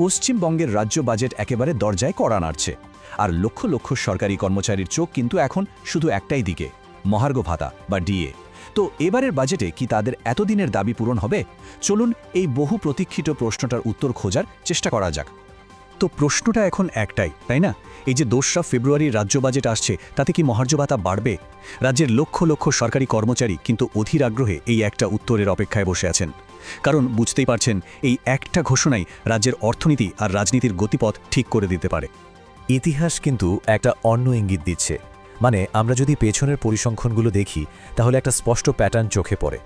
পশ্চিমবঙ্গের রাজ্য বাজেট একেবারে দরজায় কড়া নাড়ছে। আর লক্ষ লক্ষ সরকারি কর্মচারীর চোখ কিন্তু এখন শুধু একটাই দিকে, মহার্ঘ ভাতা বা ডিএ। তো এবারের বাজেটে কি তাদের এতদিনের দাবি পূরণ হবে? চলুন এই বহু প্রতীক্ষিত প্রশ্নটার উত্তর খোঁজার চেষ্টা করা যাক। তো প্রশ্নটা এখন একটাই, তাই না? এই যে দোসরা ফেব্রুয়ারির রাজ্য বাজেট আসছে, তাতে কি মহার্য ভাতা বাড়বে? রাজ্যের লক্ষ লক্ষ সরকারি কর্মচারী কিন্তু অধীর আগ্রহে এই একটা উত্তরের অপেক্ষায় বসে আছেন। কারণ বুঝতেই পারছেন এই একটা ঘোষণাই রাজ্যের অর্থনীতি আর রাজনীতির গতিপথ ঠিক করে দিতে পারে। ইতিহাস কিন্তু একটা অন্য ইঙ্গিত দিচ্ছে। মানে আমরা যদি পেছনের পরিসংখ্যানগুলো দেখি তাহলে একটা স্পষ্ট প্যাটার্ন চোখে পড়ে।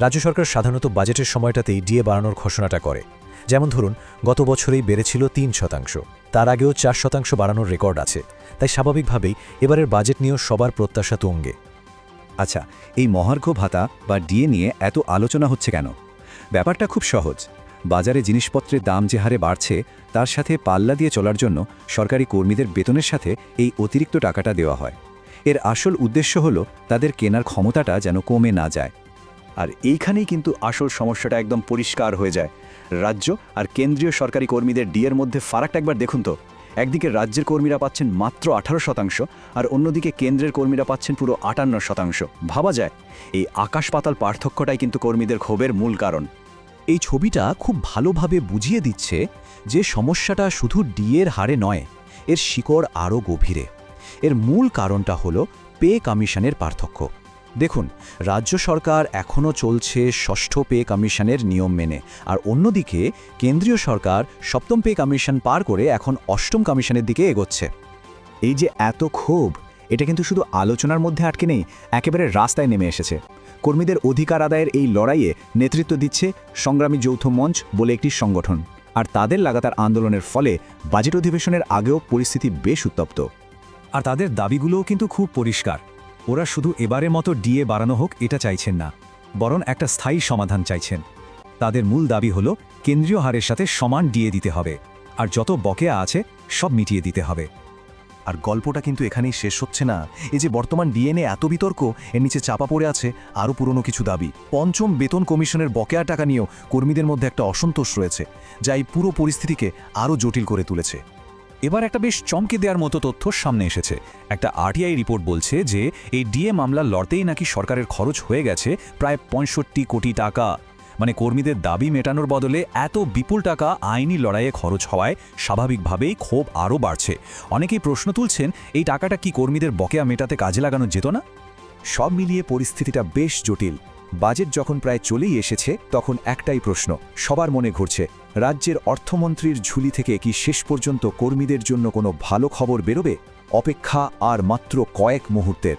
রাজ্য সরকার সাধারণত বাজেটের সময়টাতেই ডিএ বাড়ানোর ঘোষণাটা করে। যেমন ধরুন গত বছরেই বেড়েছিল তিন শতাংশ। তার আগেও চার শতাংশ বাড়ানোর রেকর্ড আছে। তাই স্বাভাবিকভাবেই এবারের বাজেট নিয়েও সবার প্রত্যাশা তুঙ্গে। আচ্ছা এই মহার্ঘ ভাতা বা ডিএ নিয়ে এত আলোচনা হচ্ছে কেন? ব্যাপারটা খুব সহজ। বাজারে জিনিসপত্রের দাম যে হারে বাড়ছে, তার সাথে পাল্লা দিয়ে চলার জন্য সরকারি কর্মীদের বেতনের সাথে এই অতিরিক্ত টাকাটা দেওয়া হয়। এর আসল উদ্দেশ্য হল তাদের কেনার ক্ষমতাটা যেন কমে না যায়। আর এইখানেই কিন্তু আসল সমস্যাটা একদম পরিষ্কার হয়ে যায়। রাজ্য আর কেন্দ্রীয় সরকারি কর্মীদের ডিএর মধ্যে ফারাকটা একবার দেখুন তো। একদিকে রাজ্যের কর্মীরা পাচ্ছেন মাত্র আঠারো শতাংশ, আর অন্যদিকে কেন্দ্রের কর্মীরা পাচ্ছেন পুরো আটান্ন শতাংশ। ভাবা যায়, এই আকাশ পাতাল পার্থক্যটাই কিন্তু কর্মীদের ক্ষোভের মূল কারণ। এই ছবিটা খুব ভালোভাবে বুঝিয়ে দিচ্ছে যে সমস্যাটা শুধু ডিএর হারে নয়, এর শিকড় আরও গভীরে। এর মূল কারণটা হল পে কমিশনের পার্থক্য। দেখুন, রাজ্য সরকার এখনও চলছে ষষ্ঠ পে কমিশনের নিয়ম মেনে, আর অন্যদিকে কেন্দ্রীয় সরকার সপ্তম পে কমিশন পার করে এখন অষ্টম কমিশনের দিকে এগোচ্ছে। এই যে এত ক্ষোভ, এটা কিন্তু শুধু আলোচনার মধ্যে আটকে নেই, একেবারে রাস্তায় নেমে এসেছে। কর্মীদের অধিকার আদায়ের এই লড়াইয়ে নেতৃত্ব দিচ্ছে সংগ্রামী যৌথ মঞ্চ বলে একটি সংগঠন। আর তাদের লাগাতার আন্দোলনের ফলে বাজেট অধিবেশনের আগেও পরিস্থিতি বেশ উত্তপ্ত। আর তাদের দাবিগুলোও কিন্তু খুব পরিষ্কার। ওরা শুধু এবারের মতো ডিএ বাড়ানো হোক এটা চাইছেন না, বরং একটা স্থায়ী সমাধান চাইছেন। তাদের মূল দাবি হল কেন্দ্রীয় হারের সাথে সমান ডিএ দিতে হবে, আর যত বকেয়া আছে সব মিটিয়ে দিতে হবে। আর গল্পটা কিন্তু এখানেই শেষ হচ্ছে না। এই যে বর্তমান ডিএনএ এত বিতর্ক, এর নিচে চাপা পড়ে আছে আরও পুরনো কিছু দাবি। পঞ্চম বেতন কমিশনের বকেয়া টাকা নিয়েও কর্মীদের মধ্যে একটা অসন্তোষ রয়েছে, যা এই পুরো পরিস্থিতিকে আরও জটিল করে তুলেছে। এবার একটা বেশ চমকে দেওয়ার মতো তথ্য সামনে এসেছে। একটা আরটিআই রিপোর্ট বলছে যে, এই ডিএ মামলা লড়তেই নাকি সরকারের খরচ হয়ে গেছে প্রায় পঁয়ষট্টি কোটি টাকা। মানে কর্মীদের দাবি মেটানোর বদলে এত বিপুল টাকা আইনি লড়াইয়ে খরচ হওয়ায় স্বাভাবিকভাবেই ক্ষোভ আরও বাড়ছে। অনেকেই প্রশ্ন তুলছেন, এই টাকাটা কি কর্মীদের বকেয়া মেটাতে কাজে লাগানো যেত না? সব মিলিয়ে পরিস্থিতিটা বেশ জটিল। বাজেট যখন প্রায় চলেই এসেছে, তখন একটাই প্রশ্ন, সবার মনে ঘুরছে, রাজ্যের অর্থমন্ত্রীর ঝুলি থেকে কি শেষ পর্যন্ত কর্মীদের জন্য কোনো ভালো খবর বেরোবে? অপেক্ষা আর মাত্র কয়েক মুহূর্তের।